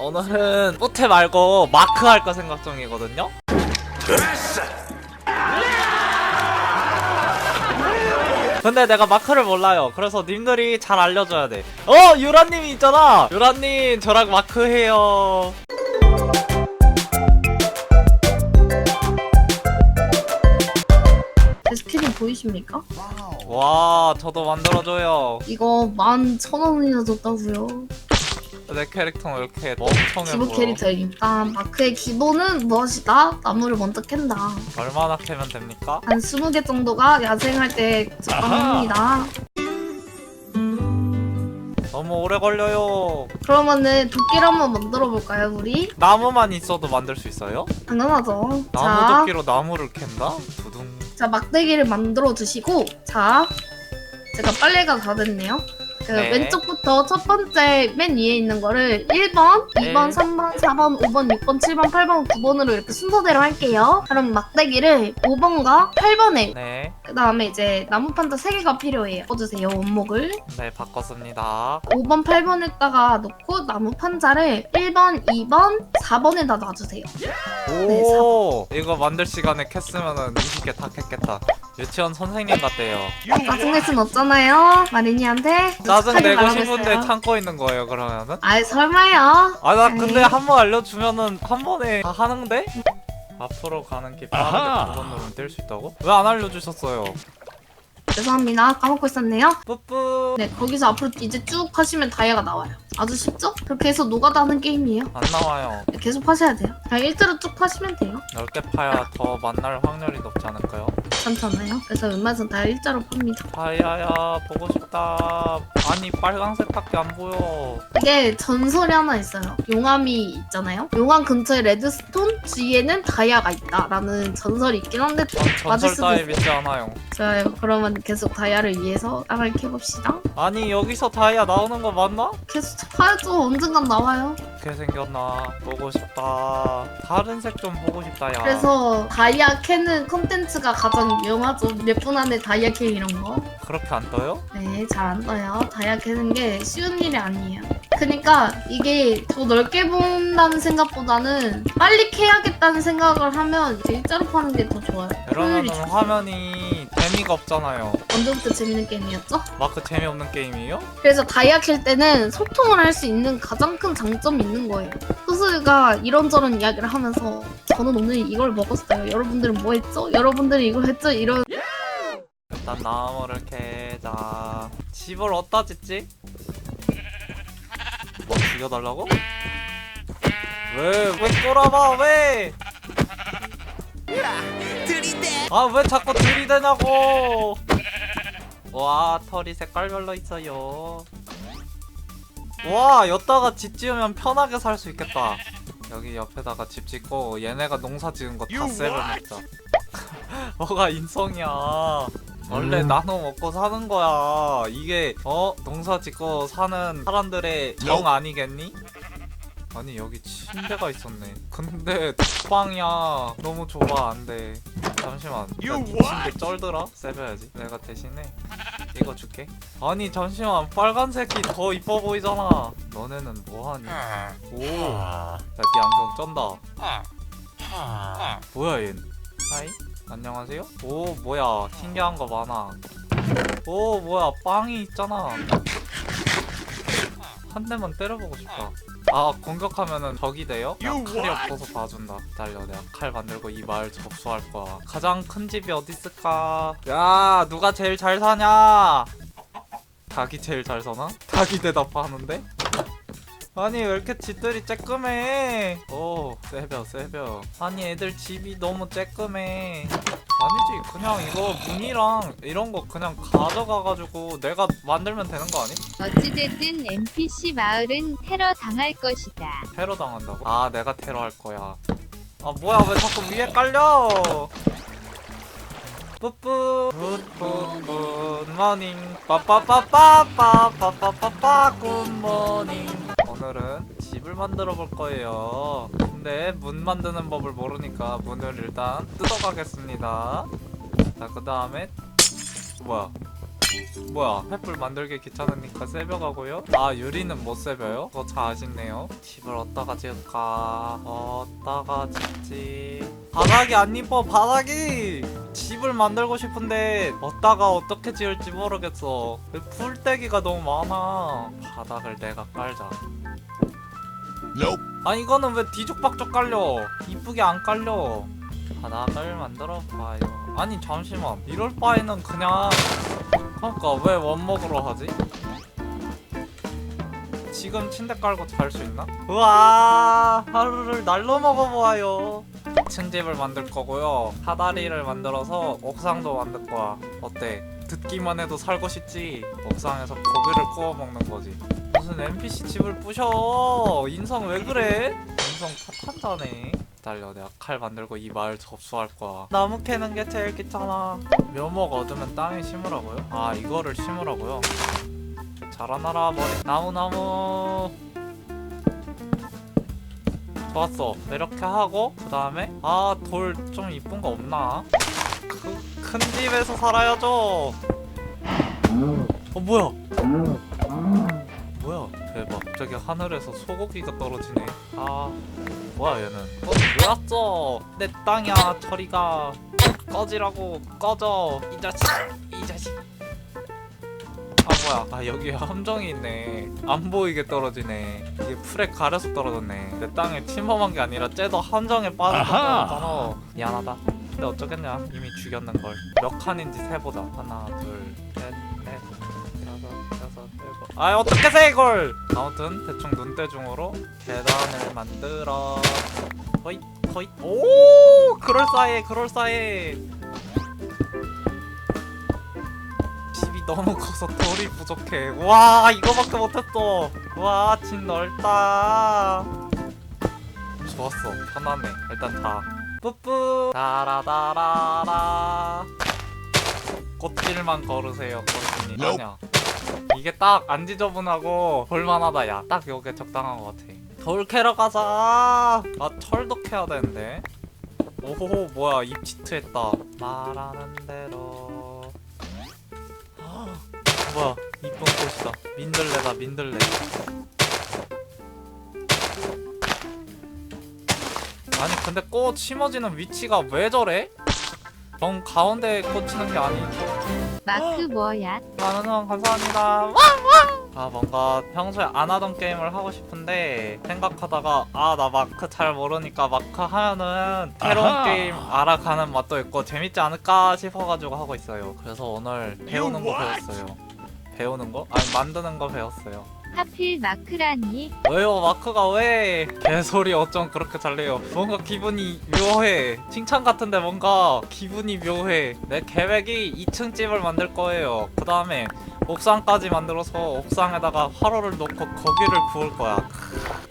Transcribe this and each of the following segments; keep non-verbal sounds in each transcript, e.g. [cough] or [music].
오늘은 뿌테 말고 마크 할까 생각 중이거든요. 근데 내가 마크를 몰라요. 그래서 님들이 잘 알려줘야 돼. 어, 유라님이 있잖아. 유라님, 저랑 마크 해요. 제 스킬이 보이십니까? 와, 저도 만들어줘요. 이거 만 천 원이나 줬다고요. 내 캐릭터는 이렇게 멍청해 기본 보여. 캐릭터임. 일단 마크의 기본은 무엇이다? 나무를 먼저 캔다. 얼마나 캐면 됩니까? 한 20개 정도가 야생할 때 적당합니다. 너무 오래 걸려요. 그러면은 도끼를 한번 만들어 볼까요, 우리? 나무만 있어도 만들 수 있어요? 당연하죠. 자, 나무도끼로 나무를 캔다? 두둥. 자 막대기를 만들어 주시고, 자, 제가 빨래가 다 됐네요. 그 네. 왼쪽부터 첫 번째 맨 위에 있는 거를 1번, 2번, 네. 3번, 4번, 5번, 6번, 7번, 8번, 9번으로 이렇게 순서대로 할게요. 그럼 막대기를 5번과 8번에 네, 그 다음에 이제 나무 판자 3개가 필요해요. 꺼주세요, 원목을. 네 바꿨습니다. 5번, 8번에다가 놓고 나무 판자를 1번, 2번, 4번에다 놔주세요. 네, 오, 이거 만들 시간에 캤으면은 20개 다 캤겠다. 유치원 선생님 같대요. 짜증낼 순 없잖아요, 마리니한테. 짜증 착하게 내고 말하고 싶은데 있어요. 참고 있는 거예요, 그러면은? 아이, 설마요. 아, 나 근데 에이. 한 번 알려주면은 한 번에 다 하는데? 앞으로 가는 길 아하. 빠르게 두번 누르면 뛸 수 있다고? 왜 안 알려주셨어요? 죄송합니다. 까먹고 있었네요. 뿌뿌. 네, 거기서 앞으로 이제 쭉 하시면 다이아가 나와요. 아주 쉽죠? 그렇게 해서 노가다 하는 게임이에요. 안 나와요. 네, 계속 하셔야 돼요. 그냥 1대로 쭉 하시면 돼요. 넓게 파야 더 만날 확률이 높지 않을까요? 괜찮잖아요. 그래서 웬만해서 다이아 일자로 팝니다. 파야야, 보고 싶다. 아니, 빨강색밖에 안 보여. 이게 전설이 하나 있어요. 용암이 있잖아요. 용암 근처에 레드스톤, 뒤에는 다이아가 있다라는 전설이 있긴 한데 전 맞을 전설 수도 따위 있어요. 믿지 않아요. 좋아요. 그러면 계속 다이아를 위해서 땅을 캐봅시다. 아니, 여기서 다이아 나오는 거 맞나? 계속 파야죠. 언젠간 나와요. 어떻게 생겼나 보고 싶다 다른 색 좀 보고 싶다 야 그래서 다이아 캐는 콘텐츠가 가장 유용하죠. 몇 분 안에 다이아 캐 이런 거. 그렇게 안 떠요? 네, 잘 안 떠요. 다이아 캐는 게 쉬운 일이 아니에요. 그니까 이게 더 넓게 본다는 생각보다는 빨리 캐야겠다는 생각을 하면 이제 일자로 파는 게 더 좋아요. 효율이 이러면은 좋- 화면이 재미가 없잖아요 언제부터 재밌는 게임이었죠? 마크 재미없는 게임이에요? 그래서 다이아 캘 때는 소통을 할 수 있는 가장 큰 장점이 있는 거예요. 소스가 이런저런 이야기를 하면서 저는 오늘 이걸 먹었어요. 여러분들은 뭐 했죠? 여러분들은 이걸 했죠? 이런 일단 나무를 캐자 집을 어디다 짓지? 뭐 죽여달라고? 왜? 왜 꼬라봐 왜? 아 왜 자꾸 들이대냐고. 와 털이 색깔별로 있어요. 와 여기다가 집 지으면 편하게 살 수 있겠다. 여기 옆에다가 집 짓고 얘네가 농사 지은 거다 what? 먹자. [laughs] 뭐가 인성이야. 원래 음. 나눠 먹고 사는 거야. 이게 어? 농사 짓고 사는 사람들의 정 아니겠니? 아니 여기 침대가 있었네. 근데 방이야. 너무 좁아 안돼. 잠시만. 나이 what? 침대 쩔더라? 세벼야지. 내가 대신에 이거 줄게. 아니 잠시만. 빨간색이 더 이뻐 보이잖아. 너네는 뭐하니? 오나네 안경 쩐다. 뭐야 얜 하이. 안녕하세요? 오 뭐야. 신기한 거 많아. 오 뭐야. 빵이 있잖아. 한 대만 때려보고 싶다 아 공격하면은 적이 돼요? You 칼이 what? 없어서 봐준다 기다려 내가 칼 만들고 이 마을 접수할 거야 가장 큰 집이 어디 있을까 야 누가 제일 잘 사냐 닭이 제일 잘 사나? 닭이 대답하는데? 아니 왜 이렇게 집들이 쬐끔해 오 세벼 세벼 아니 애들 집이 너무 쬐끔해 아니지. 그냥 이거 문이랑 이런 거 그냥 가져가가지고 내가 만들면 되는 거 아니? 어찌됐든 NPC 마을은 테러 당할 것이다. 테러 당한다고? 아 내가 테러 할 거야. 아 뭐야. 왜 자꾸 위에 깔려? 뿌뿌. 굿굿 굿모닝. 빠빠빠빠빠빠빠빠빠. 굿모닝 오늘은 집을 만들어 볼 거예요. 근데 문 만드는 법을 모르니까 문을 일단 뜯어가겠습니다. 자그 다음에 뭐야? 뭐야? 횃불 만들기 귀찮으니까 세벼가고요? 아 유리는 못 세벼요? 그거 잘 아쉽네요. 집을 어디다가 지을까? 어디다가 짓지? 바닥이 안 이뻐 바닥이! 집을 만들고 싶은데 어디다가 어떻게 지을지 모르겠어. 풀떼기가 너무 많아. 바닥을 내가 깔자 아 이거는 왜 뒤죽박죽 깔려? 이쁘게 안 깔려? 바닥을 만들어 봐요. 아니 잠시만. 이럴 바에는 그냥 그러니까 왜 원목으로 하지? 지금 침대 깔고 잘 수 있나? 우와 하루를 날로 먹어보아요. 2층 집을 만들 거고요. 사다리를 만들어서 옥상도 만들 거야. 어때? 듣기만 해도 살고 싶지? 옥상에서 고기를 구워 먹는 거지 무슨 NPC 집을 부셔? 인성 왜 그래? 인성 탓한다네. 기다려 내가 칼 만들고 이 마을 접수할 거야. 나무 캐는 게 제일 귀찮아. 묘목 얻으면 땅에 심으라고요? 아 이거를 심으라고요? 자라나라 머리. 나무 나무. 좋았어. 이렇게 하고 그 다음에 아 돌 좀 이쁜 거 없나? 그, 큰 집에서 살아야죠. 어 뭐야 갑자기 하늘에서 소고기가 떨어지네. 아 뭐야 얘는? 어, 왜 왔어. 내 땅이야 저리가. 꺼지라고 꺼져. 이 자식 이 자식. 아 뭐야. 아 여기 함정이 있네. 안 보이게 떨어지네. 이게 풀에 가려서 떨어졌네. 내 땅에 침범한 게 아니라 쟤도 함정에 빠졌잖아. 미안하다. 근데 어쩌겠냐. 이미 죽였는걸. 몇 칸인지 세보자. 하나 둘 아 어떻게 세 이걸? 아무튼 대충 눈대중으로 계단을 만들어. 허잇 허잇. 오 그럴싸해 그럴싸해 집이 너무 커서 돌이 부족해. 와 이거밖에 못했어. 와집 넓다. 좋았어. 편하네. 일단 자 뿌뿌. 따라다라라. 꽃길만 걸으세요. Nope. 아니야 이게 딱 안 지저분하고 볼만하다. 야딱 요게 적당한 것 같아. 돌 캐러 가자. 아 철도 캐야 되는데? 오호호 뭐야 입 치트했다. 말하는 대로. 아, 뭐야 이쁜 꽃이다 민들레다 민들레. 아니 근데 꽃 심어지는 위치가 왜 저래? 정 가운데 꽂히는 게 아니고 마크 뭐야? 많은 후원 감사합니다. 아 뭔가 평소에 안 하던 게임을 하고 싶은데 생각하다가 아 나 마크 잘 모르니까 마크 하면은 새로운 아하. 게임 알아가는 맛도 있고 재밌지 않을까 싶어가지고 하고 있어요. 그래서 오늘 배우는 거? 배웠어요. 배우는 거? 아니 만드는 거 배웠어요. 하필 마크라니? 왜요? 마크가 왜? 개소리 어쩜 그렇게 잘해요? 뭔가 기분이 묘해. 칭찬 같은데 뭔가 기분이 묘해. 내 계획이 2층 집을 만들 거예요. 그 다음에 옥상까지 만들어서 옥상에다가 화로를 놓고 고기를 구울 거야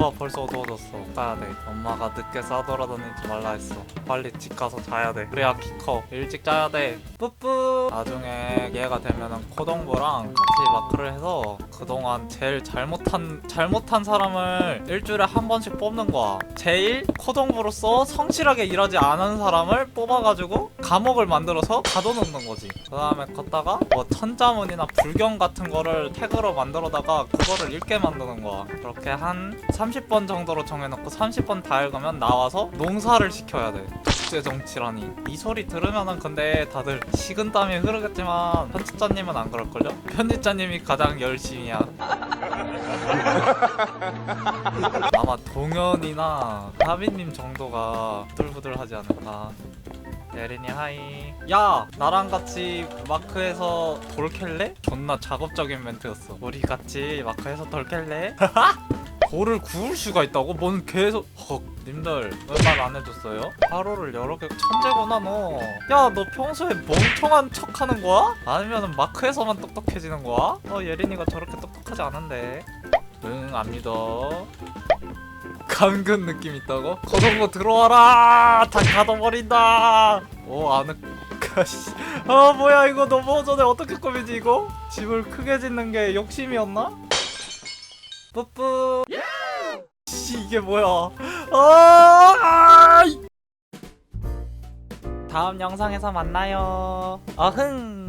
와 벌써 어두워졌어. 가야 돼. 엄마가 늦게 싸돌아다니지 말라 했어. 빨리 집 가서 자야 돼. 그래야 키 커. 일찍 자야 돼. 뿌뿌. 나중에 얘가 되면은 코동부랑 같이 마크를 해서 그동안 제일 잘못한 잘못한 사람을 일주일에 한 번씩 뽑는 거야. 제일 코동부로서 성실하게 일하지 않은 사람을 뽑아가지고 감옥을 만들어서 가둬놓는 거지. 그 다음에 걷다가 뭐 천자문이나 불경 같은 거를 태그로 만들어다가 그거를 읽게 만드는 거야. 그렇게 한 30번 정도로 정해놓고 30번 다 읽으면 나와서 농사를 시켜야 돼. 국제 정치라니. 이 소리 들으면은 근데 다들 식은땀이 흐르겠지만 편집자님은 안 그럴걸요? 편집자님이 가장 열심히야. [laughs] 아마 동현이나 하빈님 정도가 부들부들하지 않을까 예린이 하이 야 나랑 같이 마크에서 돌 캘래? 존나 작업적인 멘트였어 우리 같이 마크에서 돌 캘래? [laughs] 돌을 구울 수가 있다고? 뭔 계속 헉 님들 왜 말 안 해줬어요? 하루를 여러 개 천재구나 너야 너 평소에 멍청한 척 하는 거야? 아니면 마크에서만 똑똑해지는 거야? 어 예린이가 저렇게 똑똑하지 않은데 응 안 믿어 감근 느낌 있다고? 거동거 들어와라! 다 가둬버린다! 오 아늑 [laughs] 가씨. 아 뭐야 이거 너무 전에 어떻게 꾸미지 이거? 집을 크게 짓는 게 욕심이었나? 뿌뿌. 씨 이게 뭐야? 아 다음 영상에서 만나요. 어흥